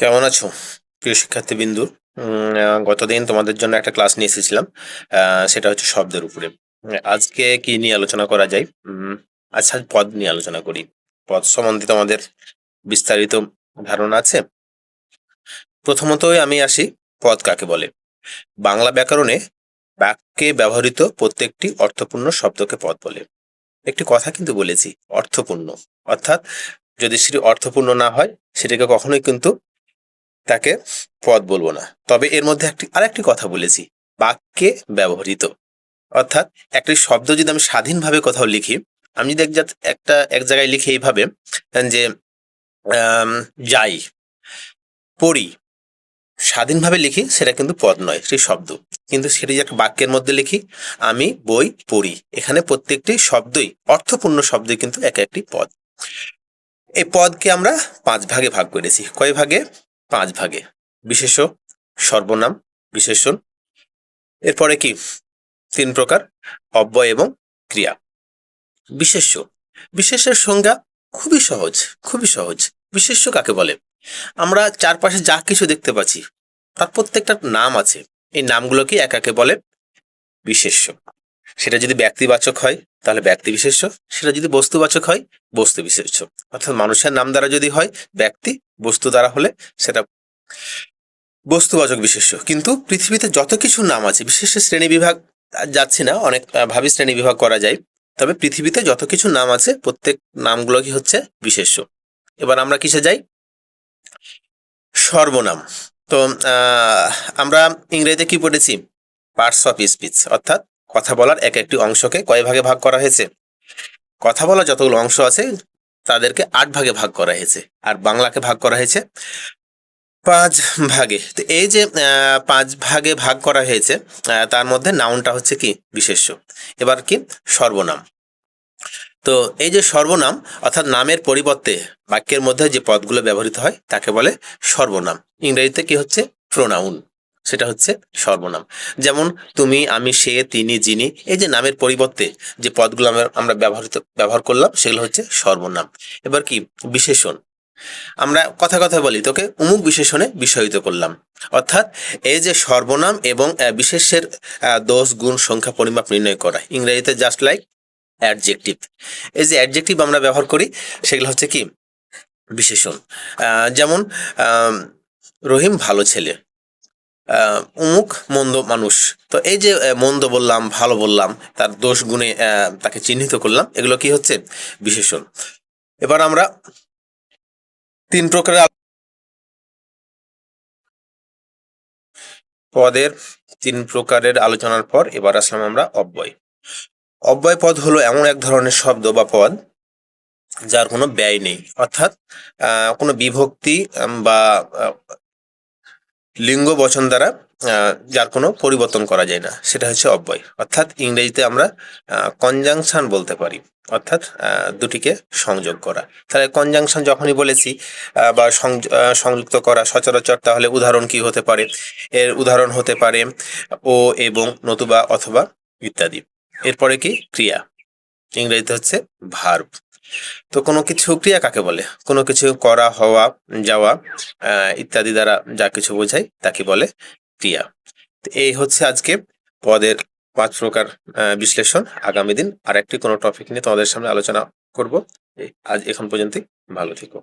কেমন আছো? প্রিয় শিক্ষার্থী বিন্দু গতদিন তোমাদের জন্য একটা ক্লাস নিয়ে এসেছিলাম সেটা হচ্ছে শব্দের উপরে। আজকে কি নিয়ে আলোচনা করা যায়? আচ্ছা পদ নিয়ে আলোচনা করি। পদ সম্বন্ধে তোমাদের বিস্তারিত ধারণা আছে? প্রথমতই আমি আসি, পদ কাকে বলে? বাংলা ব্যাকরণে বাক্যে ব্যবহৃত প্রত্যেকটি অর্থপূর্ণ শব্দকে পদ বলে। একটি কথা কিন্তু বলেছি, অর্থপূর্ণ। অর্থাৎ যদি সেটি অর্থপূর্ণ না হয়, সেটাকে কখনোই কিন্তু তাকে পদ বলব না। তবে এর মধ্যে একটি আরেকটি কথা বলেছি, বাক্যে ব্যবহৃত। অর্থাৎ একটি শব্দ যদি আমি স্বাধীনভাবে কোথাও লিখি, আমি যদি একটা এক জায়গায় লিখি এইভাবে, যে যাই, পড়ি, স্বাধীনভাবে লিখি, সেটা কিন্তু পদ নয় সেই শব্দ। কিন্তু সেটি একটা বাক্যের মধ্যে লিখি, আমি বই পড়ি, এখানে প্রত্যেকটি শব্দই, অর্থপূর্ণ শব্দই কিন্তু এক একটি পদ। এই পদকে আমরা পাঁচ ভাগে ভাগ করেছি। কয় ভাগে? পাঁচ ভাগে। বিশেষ সর্বনাম বিশেষণ এরপরে কি? তিন প্রকার, অব্যয় এবং ক্রিয়া। বিশেষ্য। বিশেষের সংজ্ঞা খুবই সহজ খুবই সহজ। বিশেষ্য কাকে বলে? আমরা চারপাশে যা কিছু দেখতে পাচ্ছি, তার প্রত্যেকটার নাম আছে। এই নামগুলোকে একাকে বলে বিশেষ্য। সেটা যদি ব্যক্তিবাচক হয়, তাহলে ব্যক্তি বিশেষ্য সেটা যদি বস্তুবাচক হয় বস্তু বিশেষ্য অর্থাৎ মানুষের নাম দ্বারা যদি হয়, ব্যক্তি বস্তু দ্বারা হলে সেটা বস্তুবাচক বিশেষ্য। কিন্তু পৃথিবীতে যত কিছু নাম আছে, বিশেষ শ্রেণি বিভাগ যাচ্ছি না, অনেক ভাবে শ্রেণি বিভাগ করা যায়। তবে পৃথিবীতে যত কিছু নাম আছে, প্রত্যেক নামগুলো কি হচ্ছে বিশেষ্য। এবার আমরা কিসে যাই? সর্বনাম। তো আমরা ইংরেজিতে কি পড়েছি? পার্টস অফ স্পিচ, অর্থাৎ কথা বলার এক একটি অংশকে কয় ভাগে ভাগ করা হয়েছে? কথা বলা যতগুলো অংশ আছে, তাদেরকে আট ভাগে ভাগ করা হয়েছে। আর বাংলাকে ভাগ করা হয়েছে পাঁচ ভাগে। তো এই যে পাঁচ ভাগে ভাগ করা হয়েছে তার মধ্যে নাউনটা হচ্ছে কি? বিশেষ্য। এবার কি? সর্বনাম। তো এই যে সর্বনাম, অর্থাৎ নামের পরিবর্তে বাক্যের মধ্যে যে পদগুলো ব্যবহৃত হয়, তাকে বলে সর্বনাম। ইংরেজিতে কি হচ্ছে? প্রোনাউন। সেটা হচ্ছে সর্বনাম। যেমন তুমি, আমি, সে, তিনি, যিনি, এই যে নামের পরিবর্তে যে পদগুলো আমরা ব্যবহৃত, ব্যবহার করলাম, সেগুলো হচ্ছে সর্বনাম। এবার কি? বিশেষণ। আমরা কথা কথা বলি, তোকে অমুক বিশেষণে বিষয়িত করলাম। অর্থাৎ এই যে সর্বনাম এবং বিশেষের দোষ, গুণ, সংখ্যা, পরিমাপ নির্ণয় করা। ইংরেজিতে জাস্ট লাইক অ্যাডজেক্টিভ এই যে অ্যাডজেক্টিভ আমরা ব্যবহার করি, সেগুলো হচ্ছে কি? বিশেষণ। যেমন রহিম ভালো ছেলে। অমুক মন্দ মানুষ। তো এই যে মন্দ বললাম, ভালো বললাম, তার দোষ গুণে তাকে চিহ্নিত করলাম, এগুলো কি হচ্ছে? বিশেষণ। এবার আমরা তিন প্রকারের পদের তিন প্রকারের আলোচনার পর এবার আসলাম আমরা অব্যয়। অব্যয় পদ হলো এমন এক ধরনের শব্দ বা পদ যার কোনো ব্যয় নেই। অর্থাৎ কোনো বিভক্তি বা লিঙ্গ বচন দ্বারা যার কোনো পরিবর্তন করা যায় না। সেটা হচ্ছে অব্যয়। অর্থাৎ ইংরেজিতে আমরা কনজাংশন বলতে পারি। অর্থাৎ দুটিকে সংযোগ করা। তাহলে কনজাংশন যখনই বলেছি বা সংয- সংযুক্ত করা, সচরাচর তাহলে উদাহরণ কি হতে পারে? এর উদাহরণ হতে পারে ও এবং নতুবা অথবা ইত্যাদি। এরপরে কি? ক্রিয়া। ইংরেজিতে হচ্ছে ভার্ব তো কোনো কিছু ক্রিয়া কাকে বলে? কোনো কিছু করা, হওয়া, যাওয়া ইত্যাদি দ্বারা যা কিছু বোঝায় তাকে বলে ক্রিয়া। এই হচ্ছে আজকে পদের পাঁচ প্রকার বিশ্লেষণ। আগামী দিন আর একটি কোনো টপিক নিয়ে তোমাদের সামনে আলোচনা করব। আজ এখন পর্যন্তই ভালো থেকো।